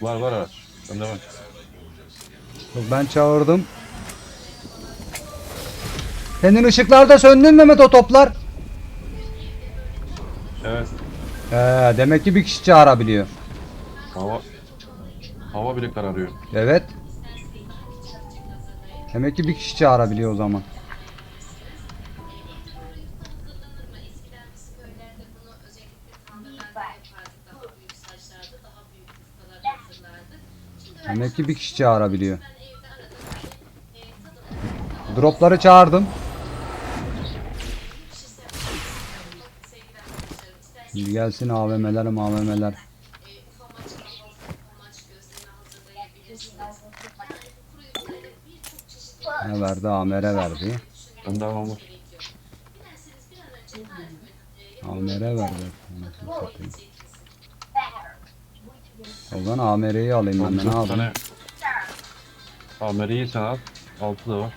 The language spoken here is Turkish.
Var var araç. Bende var. Yok ben çağırdım. Senin ışıklarda söndün Mehmet o toplar. Evet. Ee, demek ki bir kişi çağırabiliyor. Hava hava bile kararıyor. Evet. Demek ki bir kişi çağırabiliyor o zaman. Demek ki bir kişi çağırabiliyor. e, Dropları çağırdım. Şimdi gelsin AVM'ler AVM'ler. e, Ne verdi? Amer'e verdi. Tarifimi e, Amer'e verdi. Anasını satayım. O zaman AMR'yi alayım ben de ne yapayım? Ameri'yi sen al. Altı da var.